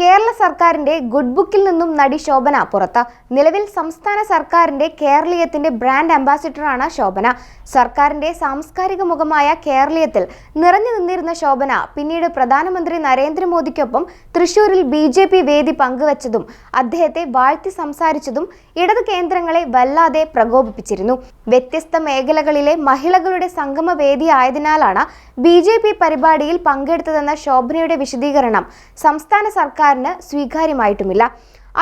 കേരള സർക്കാരിന്റെ ഗുഡ് ബുക്കിൽ നിന്നും നടി ശോഭന പുറത്ത്. നിലവിൽ സംസ്ഥാന സർക്കാരിന്റെ കേരളീയത്തിന്റെ ബ്രാൻഡ് അംബാസിഡറാണ് ശോഭന. സർക്കാരിന്റെ സാംസ്കാരിക മുഖമായ കേരളീയത്തിൽ നിറഞ്ഞു നിന്നിരുന്ന ശോഭന പിന്നീട് പ്രധാനമന്ത്രി നരേന്ദ്രമോദിക്കൊപ്പം തൃശൂരിൽ ബി ജെ പി വേദി പങ്കുവച്ചതും അദ്ദേഹത്തെ വാഴ്ത്തി സംസാരിച്ചതും ഇടത് കേന്ദ്രങ്ങളെ വല്ലാതെ പ്രകോപിപ്പിച്ചിരുന്നു. വ്യത്യസ്ത മേഖലകളിലെ മഹിളകളുടെ സംഗമ വേദിയായതിനാലാണ് ബി ജെ പി പരിപാടിയിൽ പങ്കെടുത്തതെന്ന ശോഭനയുടെ വിശദീകരണം സംസ്ഥാന സർക്കാരിന് സ്വീകാര്യമായിട്ടുമില്ല.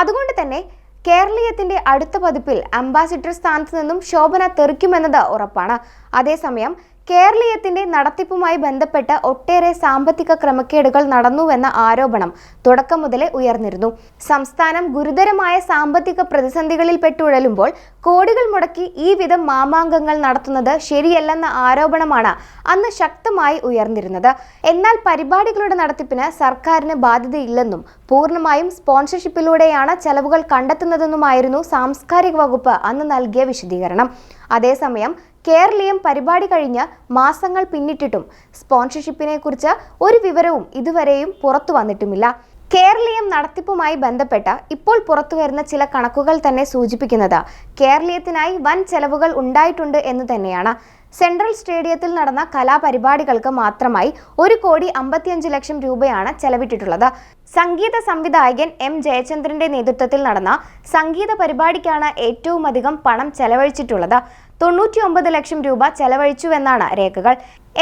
അതുകൊണ്ട് തന്നെ കേരളീയത്തിന്റെ അടുത്ത പതിപ്പിൽ അംബാസിഡർ സ്ഥാനത്ത് നിന്നും ശോഭന തെറിക്കുമെന്നത് ഉറപ്പാണ്. അതേസമയം കേരളീയത്തിന്റെ നടത്തിപ്പുമായി ബന്ധപ്പെട്ട് ഒട്ടേറെ സാമ്പത്തിക ക്രമക്കേടുകൾ നടന്നുവെന്ന ആരോപണം തുടക്കം മുതലേ ഉയർന്നിരുന്നു. സംസ്ഥാനം ഗുരുതരമായ സാമ്പത്തിക പ്രതിസന്ധികളിൽ പെട്ടുഴലുമ്പോൾ കോടികൾ മുടക്കി ഈ വിധം മാമാങ്കങ്ങൾ നടത്തുന്നത് ശരിയല്ലെന്ന ആരോപണമാണ് അന്ന് ശക്തമായി ഉയർന്നിരുന്നത്. എന്നാൽ പരിപാടികളുടെ നടത്തിപ്പിന് സർക്കാരിന് ബാധ്യതയില്ലെന്നും പൂർണമായും സ്പോൺസർഷിപ്പിലൂടെയാണ് ചെലവുകൾ കണ്ടെത്തുന്നതെന്നുമായിരുന്നു സാംസ്കാരിക വകുപ്പ് അന്ന് നൽകിയ വിശദീകരണം. അതേസമയം കേരളീയം പരിപാടി കഴിഞ്ഞ് മാസങ്ങൾ പിന്നിട്ടിട്ടും സ്പോൺസർഷിപ്പിനെ കുറിച്ച് ഒരു വിവരവും ഇതുവരെയും പുറത്തു വന്നിട്ടുമില്ല. കേരളീയം നടത്തിപ്പുമായി ബന്ധപ്പെട്ട ഇപ്പോൾ പുറത്തുവരുന്ന ചില കണക്കുകൾ തന്നെ സൂചിപ്പിക്കുന്നത് കേരളീയത്തിനായി വൻ ചെലവുകൾ ഉണ്ടായിട്ടുണ്ട് എന്ന് തന്നെയാണ്. സെൻട്രൽ സ്റ്റേഡിയത്തിൽ നടന്ന കലാപരിപാടികൾക്ക് മാത്രമായി ഒരു കോടി അമ്പത്തിയഞ്ച് ലക്ഷം രൂപയാണ് ചെലവിട്ടിട്ടുള്ളത്. സംഗീത സംവിധായകൻ എം ജയചന്ദ്രന്റെ നേതൃത്വത്തിൽ നടന്ന സംഗീത പരിപാടിക്കാണ് ഏറ്റവും അധികം പണം ചെലവഴിച്ചിട്ടുള്ളത്. തൊണ്ണൂറ്റി ഒമ്പത് ലക്ഷം രൂപ ചെലവഴിച്ചുവെന്നാണ് രേഖകൾ.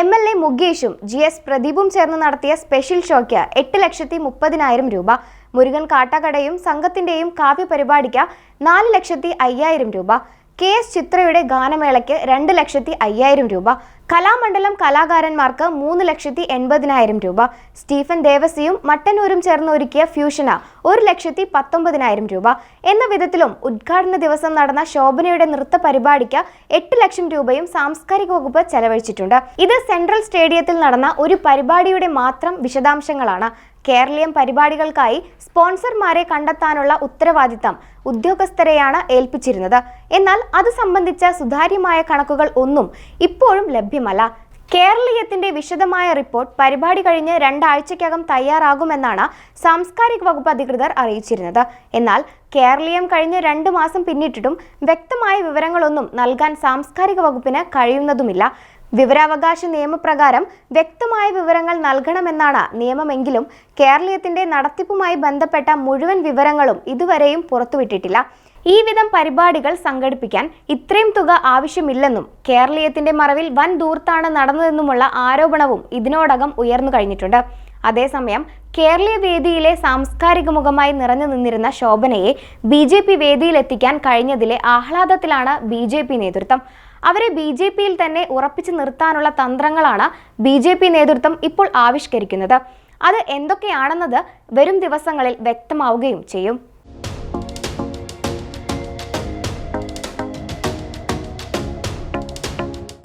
എം എൽ എ മുകേഷും ജി എസ് പ്രദീപും ചേർന്ന് നടത്തിയ സ്പെഷ്യൽ ഷോയ്ക്ക് എട്ട് ലക്ഷത്തി മുപ്പതിനായിരം രൂപ. മുരുകൻ കാട്ടാക്കടയും സംഘത്തിന്റെയും കാവ്യ പരിപാടിക്ക് നാല് ലക്ഷത്തി അയ്യായിരം രൂപ. കെ എസ് ചിത്രയുടെ ഗാനമേളയ്ക്ക് രണ്ട് ലക്ഷത്തി അയ്യായിരം രൂപ കലാമണ്ഡലം കലാകാരന്മാർക്ക് മൂന്ന് ലക്ഷത്തി എൺപതിനായിരം രൂപ സ്റ്റീഫൻ ദേവസിയും മട്ടന്നൂരും ചേർന്ന് ഒരുക്കിയ ഫ്യൂഷന് ഒരു ലക്ഷത്തി പത്തൊമ്പതിനായിരം രൂപ. എന്ന വിധത്തിലും ഉദ്ഘാടന ദിവസം നടന്ന ശോഭനയുടെ നൃത്ത പരിപാടിക്ക് എട്ട് ലക്ഷം രൂപയും സാംസ്കാരിക വകുപ്പ് ചെലവഴിച്ചിട്ടുണ്ട്. ഇത് സെൻട്രൽ സ്റ്റേഡിയത്തിൽ നടന്ന ഒരു പരിപാടിയുടെ മാത്രം വിശദാംശങ്ങളാണ്. കേരളീയം പരിപാടികൾക്കായി സ്പോൺസർമാരെ കണ്ടെത്താനുള്ള ഉത്തരവാദിത്തം ഉദ്യോഗസ്ഥരെയാണ് ഏൽപ്പിച്ചിരുന്നത്. എന്നാൽ അത് സംബന്ധിച്ച സുതാര്യമായ കണക്കുകൾ ഒന്നും ഇപ്പോഴും ലഭ്യമല്ല. കേരളീയത്തിന്റെ വിശദമായ റിപ്പോർട്ട് പരിപാടി കഴിഞ്ഞ് രണ്ടാഴ്ചയ്ക്കകം തയ്യാറാകുമെന്നാണ് സാംസ്കാരിക വകുപ്പ് അധികൃതർ അറിയിച്ചിരുന്നത്. എന്നാൽ കേരളീയം കഴിഞ്ഞ് രണ്ടു മാസം പിന്നിട്ടിട്ടും വ്യക്തമായ വിവരങ്ങളൊന്നും നൽകാൻ സാംസ്കാരിക വകുപ്പിന് കഴിയുന്നതുമില്ല. വിവരാവകാശ നിയമപ്രകാരം വ്യക്തമായ വിവരങ്ങൾ നൽകണമെന്നാണ് നിയമമെങ്കിലും കേരളീയത്തിന്റെ നടത്തിപ്പുമായി ബന്ധപ്പെട്ട മുഴുവൻ വിവരങ്ങളും ഇതുവരെയും പുറത്തുവിട്ടിട്ടില്ല. ഈ വിധം പരിപാടികൾ സംഘടിപ്പിക്കാൻ ഇത്രയും തുക ആവശ്യമില്ലെന്നും കേരളീയത്തിന്റെ മറവിൽ വൻ ദൂർത്താണ് നടന്നതെന്നുമുള്ള ആരോപണവും ഇതിനോടകം ഉയർന്നു കഴിഞ്ഞിട്ടുണ്ട്. അതേസമയം കേരളീയ വേദിയിലെ സാംസ്കാരിക മുഖമായി നിറഞ്ഞു നിന്നിരുന്ന ശോഭനയെ ബി ജെ പി വേദിയിലെത്തിക്കാൻ കഴിഞ്ഞതിലെ ആഹ്ലാദത്തിലാണ് ബി ജെ പി നേതൃത്വം. അവരെ ബി ജെ പിയിൽ തന്നെ ഉറപ്പിച്ചു നിർത്താനുള്ള തന്ത്രങ്ങളാണ് ബി ജെ പി നേതൃത്വം ഇപ്പോൾ ആവിഷ്കരിക്കുന്നത്. അത് എന്തൊക്കെയാണെന്നത് വരും ദിവസങ്ങളിൽ വ്യക്തമാവുകയും ചെയ്യും.